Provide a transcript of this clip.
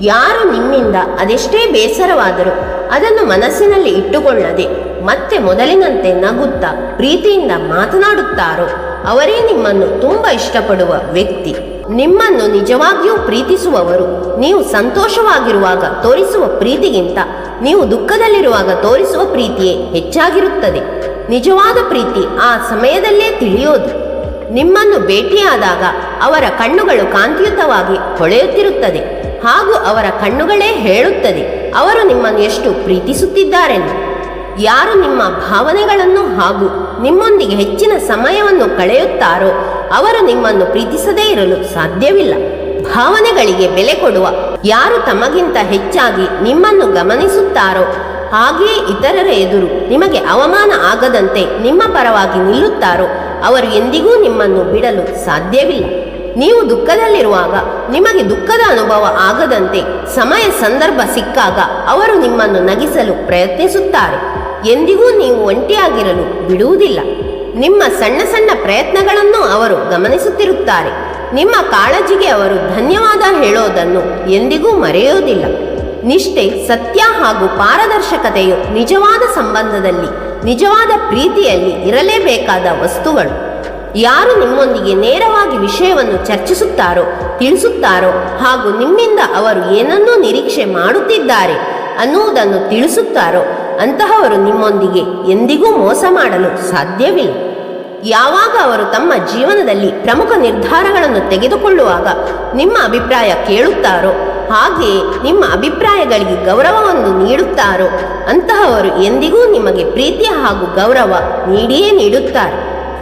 ಯಾರು ನಿಮ್ಮಿಂದ ಅದೆಷ್ಟೇ ಬೇಸರವಾದರೂ ಅದನ್ನು ಮನಸ್ಸಿನಲ್ಲಿ ಇಟ್ಟುಕೊಳ್ಳದೆ ಮತ್ತೆ ಮೊದಲಿನಂತೆ ನಗುತ್ತಾ ಪ್ರೀತಿಯಿಂದ ಮಾತನಾಡುತ್ತಾರೋ ಅವರೇ ನಿಮ್ಮನ್ನು ತುಂಬ ಇಷ್ಟಪಡುವ ವ್ಯಕ್ತಿ. ನಿಮ್ಮನ್ನು ನಿಜವಾಗಿಯೂ ಪ್ರೀತಿಸುವವರು ನೀವು ಸಂತೋಷವಾಗಿರುವಾಗ ತೋರಿಸುವ ಪ್ರೀತಿಗಿಂತ ನೀವು ದುಃಖದಲ್ಲಿರುವಾಗ ತೋರಿಸುವ ಪ್ರೀತಿಯೇ ಹೆಚ್ಚಾಗಿರುತ್ತದೆ. ನಿಜವಾದ ಪ್ರೀತಿ ಆ ಸಮಯದಲ್ಲೇ ತಿಳಿಯೋದು. ನಿಮ್ಮನ್ನು ಭೇಟಿಯಾದಾಗ ಅವರ ಕಣ್ಣುಗಳು ಕಾಂತಿಯುತವಾಗಿ ಹೊಳೆಯುತ್ತಿರುತ್ತದೆ. ಹಾಗೂ ಅವರ ಕಣ್ಣುಗಳೇ ಹೇಳುತ್ತದೆ, ಅವರು ನಿಮ್ಮನ್ನು ಎಷ್ಟು ಪ್ರೀತಿಸುತ್ತಿದ್ದಾರೆಂದು. ಯಾರು ನಿಮ್ಮ ಭಾವನೆಗಳನ್ನು ಹಾಗೂ ನಿಮ್ಮೊಂದಿಗೆ ಹೆಚ್ಚಿನ ಸಮಯವನ್ನು ಕಳೆಯುತ್ತಾರೋ, ಅವರು ನಿಮ್ಮನ್ನು ಪ್ರೀತಿಸದೇ ಇರಲು ಸಾಧ್ಯವಿಲ್ಲ. ಭಾವನೆಗಳಿಗೆ ಬೆಲೆ ಕೊಡುವ ಯಾರು ತಮಗಿಂತ ಹೆಚ್ಚಾಗಿ ನಿಮ್ಮನ್ನು ಗಮನಿಸುತ್ತಾರೋ, ಹಾಗೆಯೇ ಇತರರ ಎದುರು ನಿಮಗೆ ಅವಮಾನ ಆಗದಂತೆ ನಿಮ್ಮ ಪರವಾಗಿ ನಿಲ್ಲುತ್ತಾರೋ, ಅವರು ಎಂದಿಗೂ ನಿಮ್ಮನ್ನು ಬಿಡಲು ಸಾಧ್ಯವಿಲ್ಲ. ನೀವು ದುಃಖದಲ್ಲಿರುವಾಗ ನಿಮಗೆ ದುಃಖದ ಅನುಭವ ಆಗದಂತೆ ಸಮಯ ಸಂದರ್ಭ ಸಿಕ್ಕಾಗ ಅವರು ನಿಮ್ಮನ್ನು ನಗಿಸಲು ಪ್ರಯತ್ನಿಸುತ್ತಾರೆ. ಎಂದಿಗೂ ನೀವು ಒಂಟಿಯಾಗಿರಲು ಬಿಡುವುದಿಲ್ಲ. ನಿಮ್ಮ ಸಣ್ಣ ಸಣ್ಣ ಪ್ರಯತ್ನಗಳನ್ನು ಅವರು ಗಮನಿಸುತ್ತಿರುತ್ತಾರೆ. ನಿಮ್ಮ ಕಾಳಜಿಗೆ ಅವರು ಧನ್ಯವಾದ ಹೇಳೋದನ್ನು ಎಂದಿಗೂ ಮರೆಯೋದಿಲ್ಲ. ನಿಷ್ಠೆ, ಸತ್ಯ ಹಾಗೂ ಪಾರದರ್ಶಕತೆಯು ನಿಜವಾದ ಸಂಬಂಧದಲ್ಲಿ, ನಿಜವಾದ ಪ್ರೀತಿಯಲ್ಲಿ ಇರಲೇಬೇಕಾದ ವಸ್ತುಗಳು. ಯಾರು ನಿಮ್ಮೊಂದಿಗೆ ನೇರವಾಗಿ ವಿಷಯವನ್ನು ಚರ್ಚಿಸುತ್ತಾರೋ, ತಿಳಿಸುತ್ತಾರೋ, ಹಾಗೂ ನಿಮ್ಮಿಂದ ಅವರು ಏನನ್ನೂ ನಿರೀಕ್ಷೆ ಮಾಡುತ್ತಿದ್ದಾರೆ ಅನ್ನುವುದನ್ನು ತಿಳಿಸುತ್ತಾರೋ, ಅಂತಹವರು ನಿಮ್ಮೊಂದಿಗೆ ಎಂದಿಗೂ ಮೋಸ ಮಾಡಲು ಸಾಧ್ಯವಿಲ್ಲ. ಯಾವಾಗ ಅವರು ತಮ್ಮ ಜೀವನದಲ್ಲಿ ಪ್ರಮುಖ ನಿರ್ಧಾರಗಳನ್ನು ತೆಗೆದುಕೊಳ್ಳುವಾಗ ನಿಮ್ಮ ಅಭಿಪ್ರಾಯ ಕೇಳುತ್ತಾರೋ, ಹಾಗೆಯೇ ನಿಮ್ಮ ಅಭಿಪ್ರಾಯಗಳಿಗೆ ಗೌರವವನ್ನು ನೀಡುತ್ತಾರೋ, ಅಂತಹವರು ಎಂದಿಗೂ ನಿಮಗೆ ಪ್ರೀತಿ ಹಾಗೂ ಗೌರವ ನೀಡಿಯೇ ನೀಡುತ್ತಾರೆ.